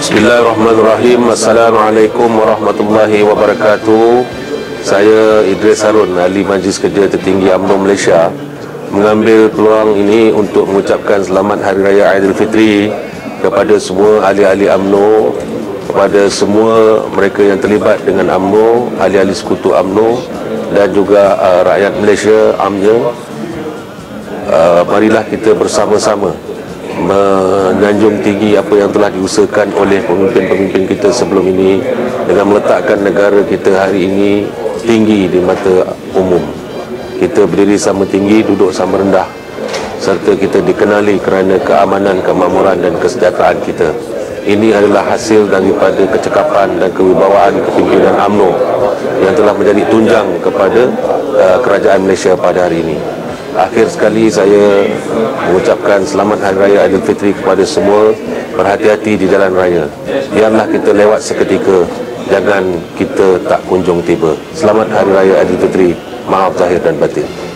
Bismillahirrahmanirrahim. Assalamualaikum warahmatullahi wabarakatuh. Saya Idris Harun Ahli Majlis Kerja Tertinggi UMNO Malaysia. Mengambil peluang ini untuk mengucapkan selamat Hari Raya Aidilfitri Kepada semua ahli-ahli UMNO Kepada semua mereka yang terlibat dengan UMNO Ahli-ahli sekutu UMNO Dan juga uh, rakyat Malaysia amnya uh, Marilah kita bersama-sama menyanjung tinggi apa yang telah diusahakan oleh pemimpin-pemimpin kita sebelum ini dengan meletakkan negara kita hari ini tinggi di mata umum. Kita berdiri sama tinggi, duduk sama rendah serta kita dikenali kerana keamanan, kemakmuran dan kesejahteraan kita. Ini adalah hasil daripada kecekapan dan kewibawaan kepimpinan AMNO yang telah menjadi tunjang kepada uh, kerajaan Malaysia pada hari ini. Akhir sekali saya mengucapkan selamat Hari Raya Aidilfitri kepada semua Berhati-hati di jalan raya. Biarlah kita lewat seketika Jangan kita tak kunjung tiba. Selamat Hari Raya Aidilfitri. Maaf zahir dan batin